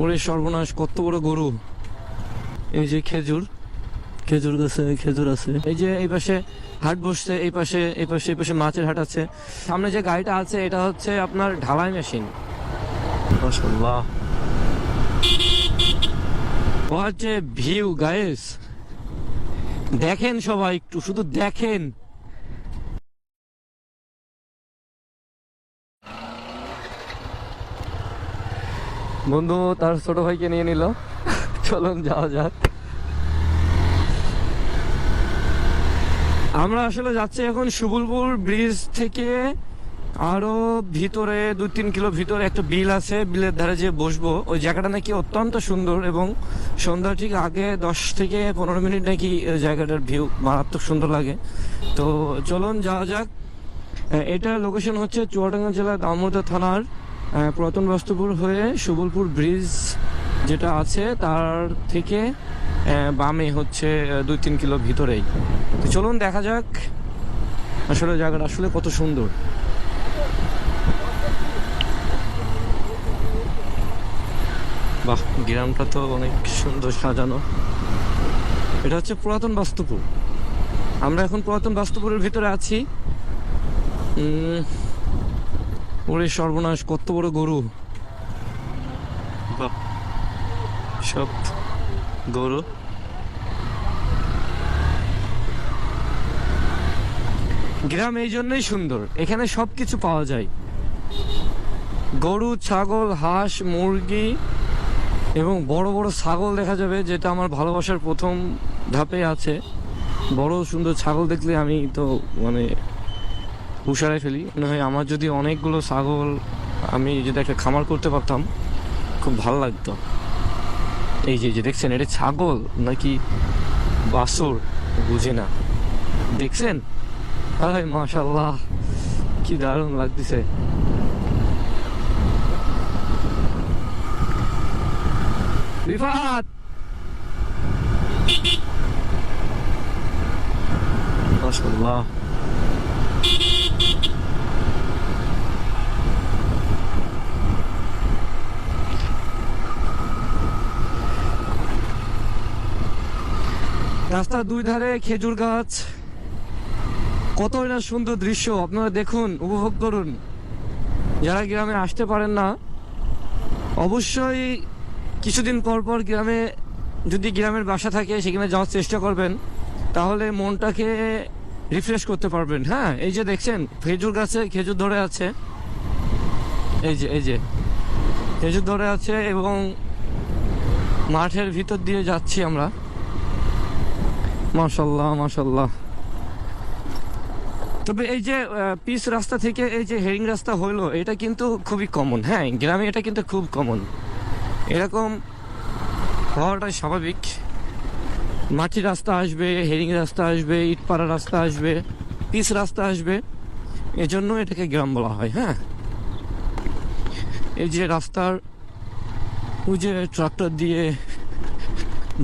ওরে সর্বনাশ কত বড় গরু। এই যে খেজুর খেজুর গাছে খেজুর আছে। এই যে এই পাশে হাট বসছে এই পাশে এই পাশে এই পাশে মাছের হাট আছে। সামনে যে গাড়িটা আছে এটা হচ্ছে আপনার ঢালাই মেশিন। মাশাআল্লাহ। হোয়াট এ ভিউ গাইস দেখেন সবাই একটু শুধু দেখেন। বন্ধু, তার ছোট ভাইকে নিয়ে নিল। চলুন, যাওয়া যাক। আমরা আসলে যাচ্ছি এখন সুবুলপুর ব্রিজ থেকে আরও ভিতরে দু তিন কিলো ভিতরে একটা বিল আছে, বিলের ধারে যে বসবো। ওই জায়গাটা নাকি অত্যন্ত সুন্দর এবং সন্ধ্যা ঠিক আগে দশ থেকে পনেরো মিনিট নাকি জায়গাটার ভিউ মারাত্মক সুন্দর লাগে। তো চলুন, যাওয়া যাক। এটা লোকেশন হচ্ছে চুয়াডাঙ্গা জেলার দামোদর থানার পুরাতন বস্তুপুর হয়ে সুবলপুর ব্রিজ যেটা আছে, তার থেকে বামে হচ্ছে দুই তিন কিলো ভিতরেই। তো চলুন দেখা যাক আসলে জায়গাটা আসলে কত সুন্দর। বাহ, গ্রামটা তো অনেক সুন্দর সাজানো। এটা হচ্ছে পুরাতন বাস্তুপুর। আমরা এখন পুরাতন বাস্তুপুরের ভিতরে আছি। ওরে সর্বনাশ কত বড় গরু? সব গরু। গ্রাম এই জন্যই সুন্দর এখানে সব কিছু পাওয়া যায়। গরু ছাগল হাঁস মুরগি এবং বড় বড় ছাগল দেখা যাবে যেটা আমার ভালোবাসার প্রথম ধাপে আছে। বড় সুন্দর ছাগল দেখলে আমি তো মানে হুশারে ফেলি। মনে হয় আমার যদি অনেকগুলো ছাগল আমি যদি একটা খামার করতে পারতাম, খুব ভালো লাগতো। এই যে যে দেখছেন, এটা ছাগল নাকি বাসুর বুঝে না। দেখছেন? হাই মাশাল্লাহ কি দারুণ লাগতেছে। মাশাল্লাহ রাস্তার দুই ধারে খেজুর গাছ। কত না সুন্দর দৃশ্য, আপনারা দেখুন, উপভোগ করুন। যারা গ্রামে আসতে পারেন না, অবশ্যই কিছুদিন পর পর গ্রামে, যদি গ্রামের বাসা থাকে, সেখানে যাওয়ার চেষ্টা করবেন, তাহলে মনটাকে রিফ্রেশ করতে পারবেন। হ্যাঁ এই যে দেখছেন, খেজুর গাছে খেজুর ধরে আছে। এই যে এই যে, খেজুর ধরে আছে এবং মাঠের ভিতর দিয়ে যাচ্ছি আমরা। মাশাল্লাহ মাশাল্লাহ তবে এই যে পিস রাস্তা থেকে এই যে হেরিং রাস্তা হলো এটা কিন্তু খুবই কমন হ্যাঁ? গ্রামে এটা কিন্তু খুব কমন এরকম হওয়াটাই স্বাভাবিক। মাটির রাস্তা আসবে হেরিং রাস্তা আসবে, ইটপাড়া রাস্তা আসবে পিস রাস্তা আসবে। এজন্য এটাকে গ্রাম বলা হয় হ্যাঁ? এই যে রাস্তার, ওই যে ট্রাক্টর দিয়ে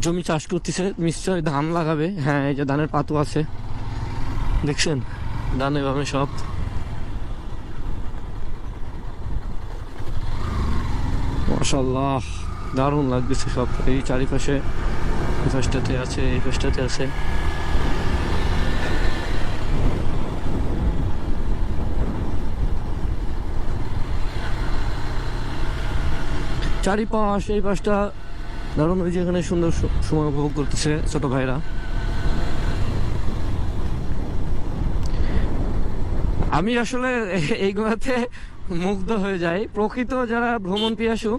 জমি চাষ করতেছে নিশ্চয় ধান লাগাবে। হ্যাঁ এই যে ধানের পাতু আছে। দেখছেন? ধান এভাবে সব। মাশাল্লাহ দারুণ লাগতেছে সব। এই চারিপাশে এই পাশটাতে আছে, এই পাশটাতে আছে। চারিপাশ, এই পাশটা দারুণ ওই যে এখানে সুন্দর সময় উপভোগ করতেছে ছোট ভাইরা। আমি আসলে এইগুলাতে মুগ্ধ হয়ে যাই। প্রকৃত যারা ভ্রমণ পিয়াসু,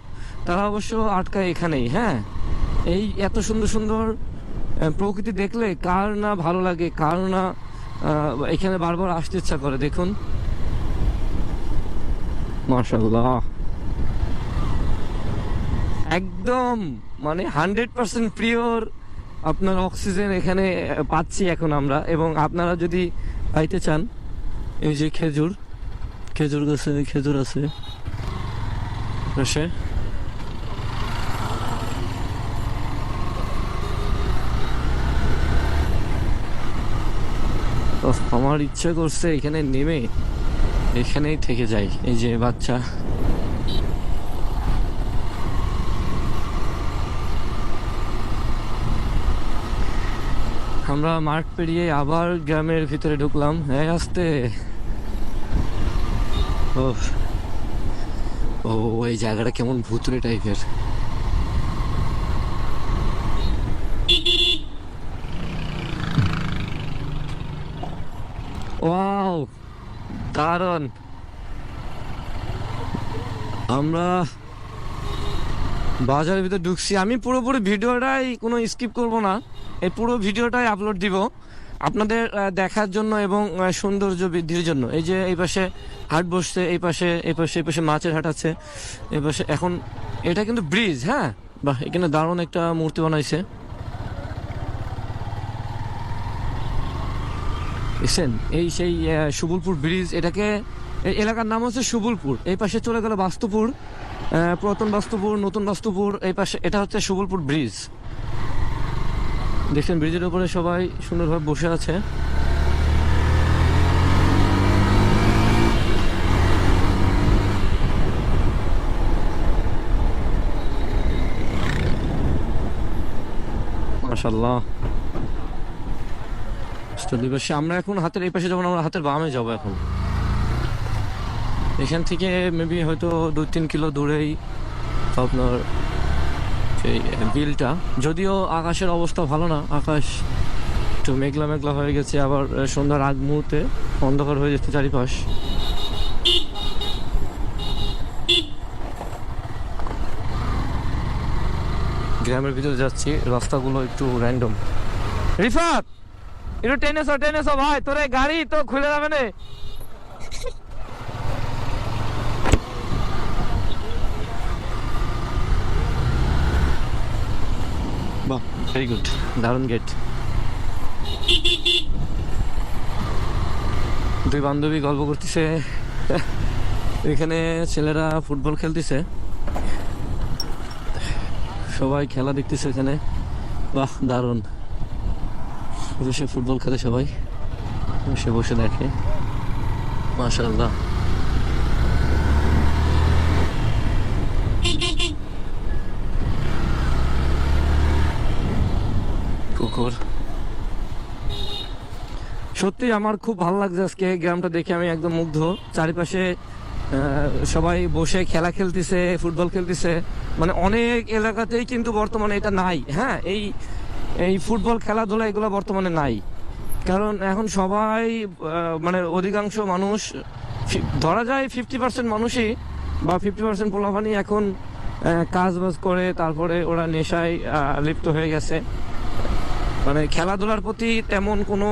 তারা অবশ্য আটকায় এখানেই হ্যাঁ? এই এত সুন্দর সুন্দর প্রকৃতি দেখলে কার না ভালো লাগে, কার না এখানে বারবার আসতে ইচ্ছা করে, দেখুন। মার্শাল্লাহ একদম। মানে হান্ড্রেড পার্সেন্ট পিওর আপনার অক্সিজেন এখানে পাচ্ছি এখন আমরা। এবং আপনারা যদি পাইতে চান, এই যে খেজুর খেজুর গাছে খেজুর আছে। আমার ইচ্ছে করছে এখানে নেমে, এখানেই থেকে যাই। এই যে বাচ্চা। আমরা মাঠ পেরিয়ে আবার গ্রামের ভিতরে ঢুকলাম। হ্যাঁ আসতে। ও ও, এই জায়গাটা কেমন ভুতুরে টাইপের। ওয়াও আমরা বাজারের ভিতরে ঢুকছি। আমি পুরোপুরি ভিডিওটাই কোনো স্কিপ করব না। এই পুরো ভিডিওটাই আপলোড দিব আপনাদের দেখার জন্য এবং সৌন্দর্য বৃদ্ধির জন্য। এই যে এই পাশে হাট বসছে, এই পাশে এই পাশে এই পাশে মাছের হাট আছে, এই পাশে এখন এটা কিন্তু ব্রিজ হ্যাঁ? বাহ, এখানে দারুণ একটা মূর্তি বানাইছে। এই সেই সুবলপুর ব্রিজ এটাকে এই এলাকার নাম হচ্ছে সুবুলপুর। এই পাশে চলে গেল বাস্তুপুর পুরাতন বাস্তুপুর, নতুন বাস্তুপুর, এই পাশে এটা হচ্ছে সুবুলপুর ব্রিজ। দেখছেন, ব্রিজের উপরে সবাই সুন্দরভাবে বসে আছে। আমরা এখন হাতের এই পাশে যাব আমরা হাতের বামে যাব এখন। এখান থেকে মেবি হয়তো দু তিন কিলো দূরেই আপনার সেই বিলটা। যদিও আকাশের অবস্থা ভালো না, আকাশ একটু মেঘলা মেঘলা হয়ে গেছে, আবার সন্ধ্যার আগ মুহূর্তে অন্ধকার হয়ে যাচ্ছে চারিপাশ। গ্রামের ভিতরে যাচ্ছি, রাস্তাগুলো একটু র্যান্ডম রিফাত! একটু টেনে এসো টেনে এসো ভাই, তোর গাড়ি তো খুলে যাবে না বাহ ভেরি গুড দারুণ গেট দুই বান্ধবী গল্প করতেছে। এখানে ছেলেরা ফুটবল খেলতেছে। সবাই খেলা দেখতেছে এখানে। বাহ, দারুণ। বসে ফুটবল খেলে সবাই। বসে বসে দেখে। মাশাল্লাহ কুকুর সত্যি আমার খুব ভালো লাগছে আজকে গ্রামটা দেখে আমি একদম মুগ্ধ। চারিপাশে সবাই বসে খেলা খেলতেছে, ফুটবল খেলতেছে। মানে অনেক এলাকাতেই কিন্তু বর্তমানে এটা নাই। হ্যাঁ এই এই ফুটবল, খেলাধুলা এগুলো বর্তমানে নাই। কারণ এখন সবাই মানে অধিকাংশ মানুষ ধরা যায় ফিফটি পার্সেন্ট মানুষই বা ফিফটি পার্সেন্ট পোলাপানি এখন কাজ বাজ করে, তারপরে ওরা নেশায় লিপ্ত হয়ে গেছে। মানে খেলাধুলার প্রতি তেমন কোনো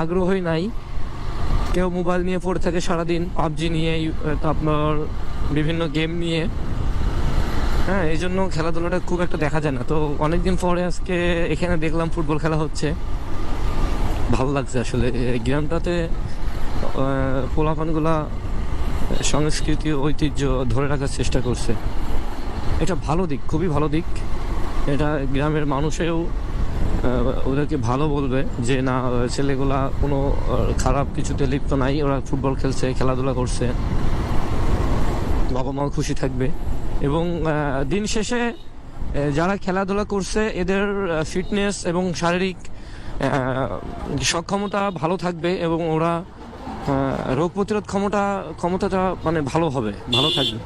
আগ্রহই নাই। কেউ মোবাইল নিয়ে পড়ে থাকে সারাদিন, পাবজি নিয়ে তারপর বিভিন্ন গেম নিয়ে। হ্যাঁ এই জন্য খেলাধুলাটা খুব একটা দেখা যায় না। তো অনেকদিন পরে আজকে এখানে দেখলাম ফুটবল খেলা হচ্ছে। ভালো লাগছে আসলে। গ্রামটাতে পোলাপানগুলা সংস্কৃতি, ঐতিহ্য ধরে রাখার চেষ্টা করছে। এটা ভালো দিক, খুবই ভালো দিক। এটা গ্রামের মানুষেও ওদেরকে ভালো বলবে যে, না ছেলেগুলা কোনো খারাপ কিছুতে লিপ্ত নাই। ওরা ফুটবল খেলছে, খেলাধুলা করছে। বাবা মাও খুশি থাকবে। এবং দিন শেষে যারা খেলাধুলা করছে, এদের ফিটনেস এবং শারীরিক সক্ষমতা ভালো থাকবে এবং ওরা রোগ প্রতিরোধ ক্ষমতা, ক্ষমতাটা মানে ভালো হবে, ভালো থাকবে।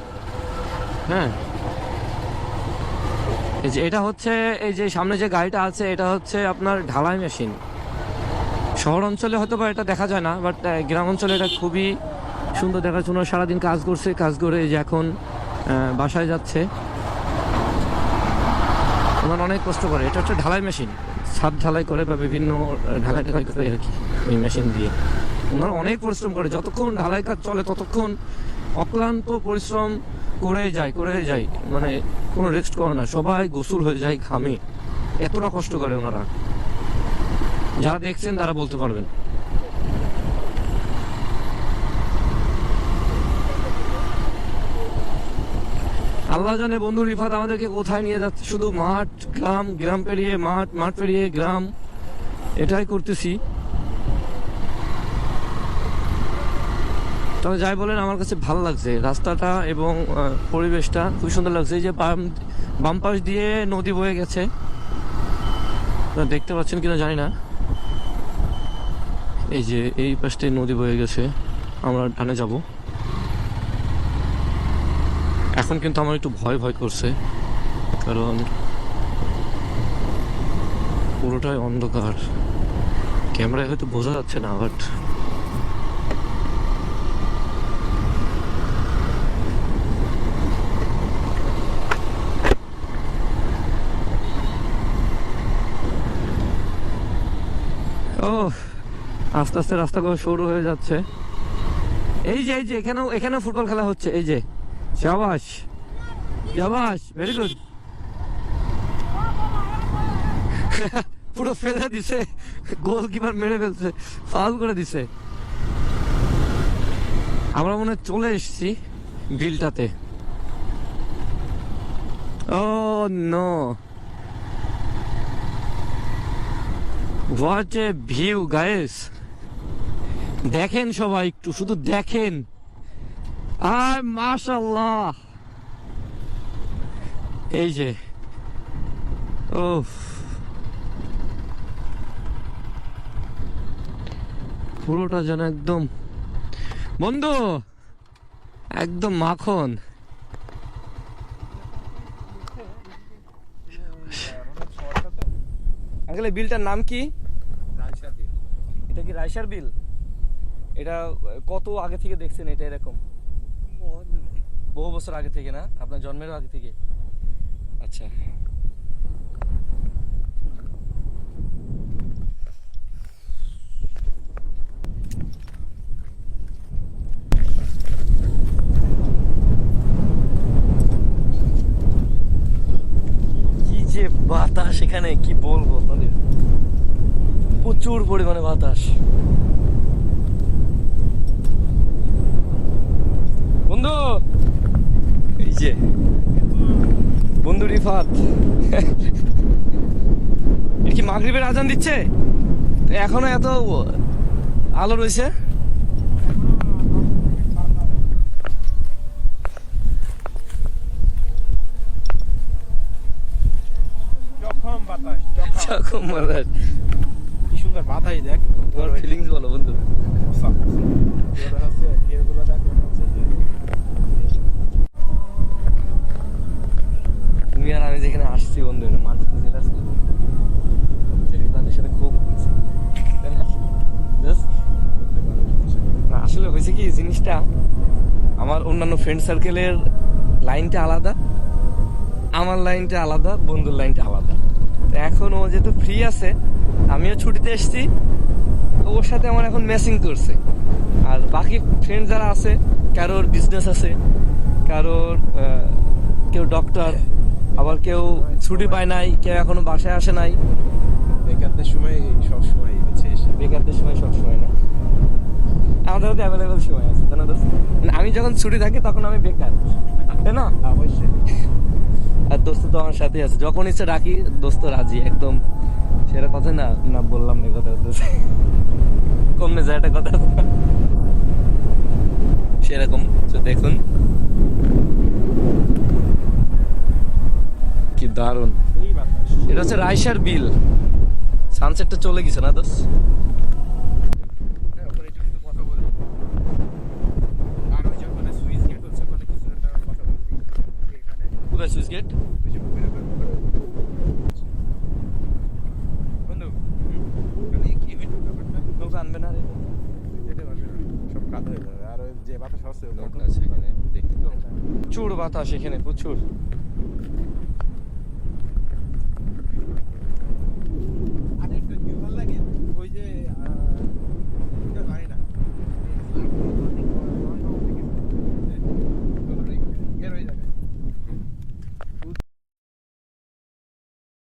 হ্যাঁ। এই যে এটা হচ্ছে, এই যে সামনে যে গাড়িটা আছে, এটা হচ্ছে আপনার ঢালাই মেশিন। শহর অঞ্চলে হয়তো বা এটা দেখা যায় না, বাট গ্রাম অঞ্চলে এটা খুবই সুন্দর দেখাশোনা সারাদিন কাজ করছে, কাজ করে এই যে এখন বাসায় যাচ্ছে। ওনার অনেক কষ্ট করে। এটা হচ্ছে ঢালাই মেশিন। ছাদ ঢালাই করে বা বিভিন্ন ঢালাই ঢালাই করে আর কি এই মেশিন দিয়ে। ওনারা অনেক পরিশ্রম করে। যতক্ষণ ঢালাই কাজ চলে, ততক্ষণ অক্লান্ত পরিশ্রম করে যায় করে যায়। মানে কোনো রেস্ট করে না, সবাই গোসল হয়ে যায় ঘামে। এতটা কষ্ট করে ওনারা। যারা দেখছেন তারা বলতে পারবেন। আল্লাহ জানে বন্ধু রিফাত আমাদেরকে কোথায় নিয়ে যাচ্ছে। শুধু মাঠ, গ্রাম গ্রাম পেরিয়ে মাঠ মাঠ পেরিয়ে গ্রাম। এটাই করতেছি। তবে যাই বলেন, আমার কাছে ভালো লাগছে। রাস্তাটা এবং পরিবেশটা খুব সুন্দর লাগছে। এই যে বাম বাম পাশ দিয়ে নদী বয়ে গেছে দেখতে পাচ্ছেন কিনা জানি না। এই যে এই পাশটায় নদী বয়ে গেছে, আমরা ডানে যাব। এখন কিন্তু আমার একটু ভয় ভয় করছে, কারণ পুরোটাই অন্ধকার। ক্যামেরায় হয়তো বোঝা যাচ্ছে না, বাট ও আস্তে আস্তে রাস্তা রাস্তাগুলো সরু হয়ে যাচ্ছে। এই যে এই যে, এখানেও এখানেও ফুটবল খেলা হচ্ছে, এই যে। শাবাশ শাবাশ ভেরি গুড পুরো ফেলে দিছে গোলকিপার মেরে ফেলছে ফাউল করে দিছে। আমরা মনে চলে এসেছি বিলটাতে। ও no what a view guys দেখেন সবাই একটু শুধু দেখেন। আর মাশাল্লাহ এই যে ও পুরোটা যেন একদম বন্ধু একদম মাখন। আঙ্কেল বিলটার নাম কি? এটা কি রাইসার বিল? এটা, কত আগে থেকে দেখছেন এটা এরকম? বহু বছর আগে থেকে না? আপনার জন্মেরও আগে থেকে? আচ্ছা। বাতাস এখানে, কি বলব আপনাদের? প্রচুর পরিমাণে বাতাস বন্ধু এই যে বন্ধু রিফাত এর কি মাগরিবের আজান দিচ্ছে? তো এখনও এত আলো রয়েছে? বাতাস কি সুন্দর বাতাস দেখ। তোমার ফিলিংস বলো বন্ধু সব এগুলো হচ্ছে এগুলো দেখ মনে হচ্ছে যে তুমি আর আমি যেখানে আসছি বন্ধু এটা মানুষ জেলা ছিল তাদের সাথে খুব ঘুরছি তাই না? Just না আসলে হয়েছে কি জিনিসটা আমার অন্যান্য ফ্রেন্ড সার্কেলের লাইনটা আলাদা আমার লাইনটা আলাদা বন্ধুর লাইনটা আলাদা। তো এখন ও যেহেতু ফ্রি আছে আমিও ছুটিতে এসেছি তো ওর সাথে আমার এখন ম্যাচিং করছে। আর বাকি ফ্রেন্ড যারা আছে কারোর বিজনেস আছে কারোর কেউ ডক্টর আবার কেউ ছুটি পায় নাই কেউ এখনও বাসায় আসে নাই। বেকারদের সময় সব সময় বেকারদের সময় সব সময় না। আমাদের হাতে অ্যাভেলেবেল সময় আছে তাই না দোস্ত? মানে আমি যখন ছুটি থাকি তখন আমি বেকার তাই না? অবশ্যই। আর দোস্ত তো আমার সাথে আছে যখন ইচ্ছে রাখি দোস্ত রাজি একদম। সেটা কথা না না বললাম না কথা দোস্ত। কমনে যায় একটা কথা। সেরকম তো দেখুন। কি দারুণ। বাতাস। এটা হচ্ছে রাইসার বিল। সানসেটটা চলে গেছে না দোস্ত ওখানে একটু কিছু কথা বলব আর ওই যে ওখানে সুইচ গেট হচ্ছে ওখানে কিছু একটা কথা বলবি এখানে কোথায় সুইচ গেট ওই যে বুকের উপর বন্ধু মানে কি হইল ব্যাপারটা নৌকা আনবে না রে যেতে পারবে না সব কাদা হয়ে যাবে। আর যে বাতাস আছে প্রচুর বাতাস এখানে প্রচুর।